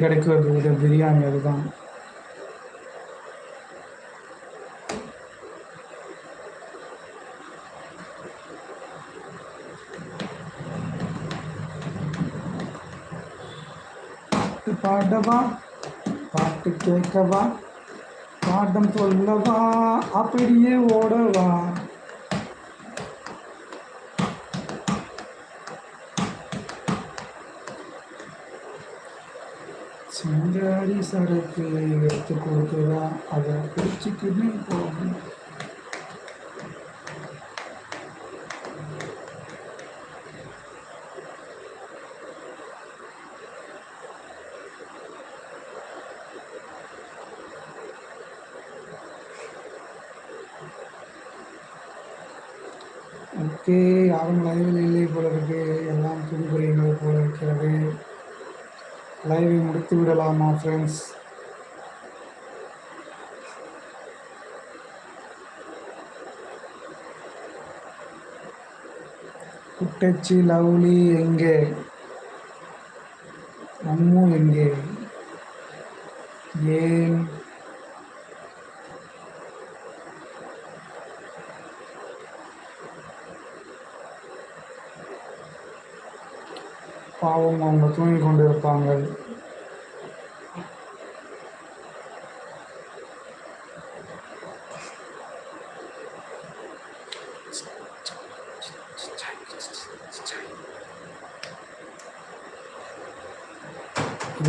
கிடைக்கிறது பிரியாணி அதுதான். பாட்டு பாடவா? பாட்டு கேட்கவா? பாடம் சொல்லவா? அப்படியே ஓடவா? சிங்காரி சரக்கு எடுத்து கொடுக்குறா அதை பிடிச்சிக்கிட்டு போகும் ஓகே யாரும் லைவில் இல்லை போல இருக்கு. எல்லாம் லைவை முடித்து விடலாமா ஃப்ரெண்ட்ஸ் குட்டச்சி லவ்லி எங்கே? அம்மு எங்கே? ஏன்? பாவம் அவங்க தூங்கிக் கொண்டிருப்பாங்க.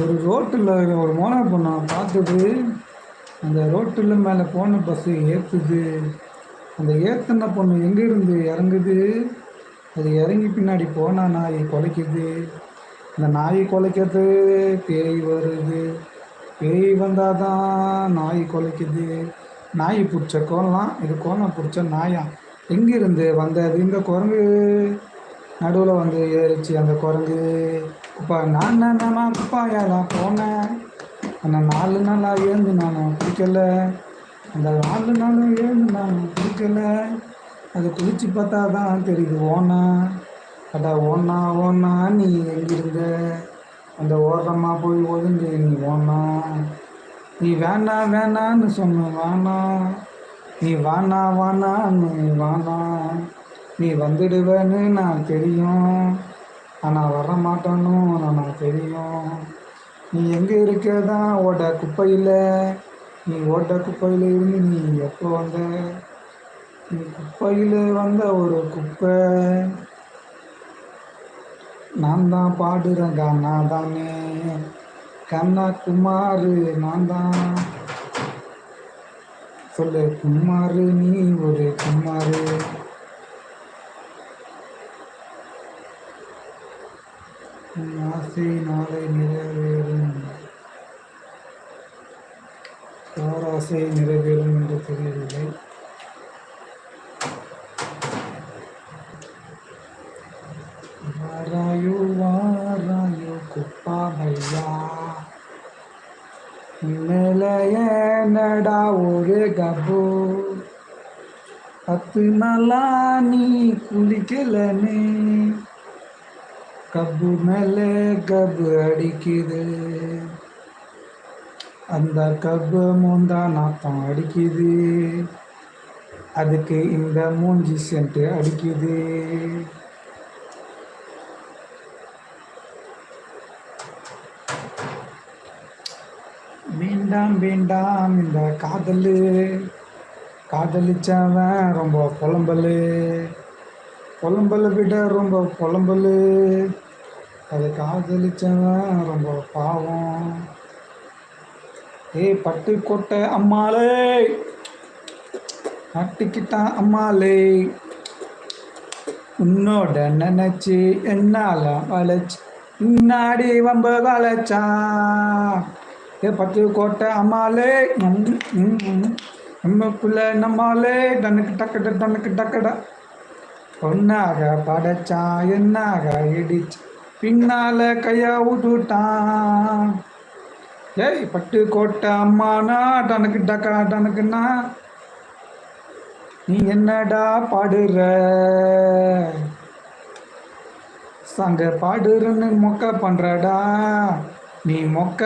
ஒரு ரோட்டில் ஒரு மோனா பொண்ணை பார்த்தது அந்த ரோட்டில் மேலே போன பஸ்ஸு ஏற்றுது அந்த ஏற்றின பொண்ணு எங்கே இருந்து இறங்குது? அது இறங்கி பின்னாடி போனா நாய் குலைக்குது. இந்த நாய் குலைக்கிறது பேய் வருது. பேய் வந்தால் தான் நாய் குலைக்குது. நாய் பிடிச்ச கோலம் இது கோலம் பிடிச்ச நாயா. எங்கிருந்து வந்தது இந்த குரங்கு? நடுவில் வந்து ஏறிச்சு அந்த குரங்கு. குப்பா நான் நான் குப்பாயாலாம் போனேன். அந்த நாலு நாளாக ஏழுந்து நானும் பிடிக்கல. அந்த நாலு நாளும் ஏழுந்து நானும் பிடிக்கல. அது குளிச்சு பார்த்தா தான் தெரியுது. ஓனா அடா ஓனா ஓனா நீ எங்கிருந்த? அந்த ஓரமாக போய் ஒதுங்கு நீ ஓனா நீ வேணாம் வேணான்னு சொன்ன வானா நீ வானா வானான்னு வானா நீ வந்துடுவேன்னு நான் தெரியும். ஆனால் வர மாட்டேன்னு நான் தெரியும். நீ எங்கே இருக்கதான்? ஓட குப்பையில். நீ ஓட்ட குப்பையில் இருந்து நீ எப்போ வந்த? இந்த குப்பையில் வந்த ஒரு குப்பை. நான் தான் பாடுறேன் கண்ணா தானே. கண்ணா குமாரு நான் தான். சொல்லு குமாரு நீ ஒரு குமாரு. உன் ஆசை நாளை நிறைவேறும். யார் ஆசை நிறைவேறும் என்று தெரியவில்லை. வாராயோ வாராயோ குப்பா பையா மேல ஒரு கபோ. பத்து நாளா நீ குளிக்கலனே. கப்பு மேலே கப்பு அடிக்குது. அந்த கப்பு மூந்தா நாத்தம் அடிக்குது. அதுக்கு இந்த மூஞ்சி சென்ட்டு அடிக்குது. வேண்டாம் இந்த காதல். காதலிச்சவன் ரொம்ப புலம்பல். புலம்பல் விட ரொம்ப புலம்பல். அது காதலிச்சவன் ரொம்ப பாவம். ஏய் பட்டு கொட்டை அம்மாளே. நட்டுக்கிட்டான் அம்மாளே. உன்னோட நினைச்சு என்னால வளைச்சு முன்னாடி வம்ப வளைச்சான் ஏ பத்து கோட்டை அம்மாளே நம்மக்குள்ள நம்மாலே டனுக்கு டக்கட டனுக்கு டக்கட பொண்ணாக படைச்சான் என்னாக இடிச்சு பின்னால கையா விட்டுட்டான் ஏய் பட்டு கோட்டை அம்மானா டனுக்கு டக்கா டனுக்குன்னா நீ என்னடா பாடுற? சங்க பாடுறன்னு மொக்க பண்றடா. நீ மொக்க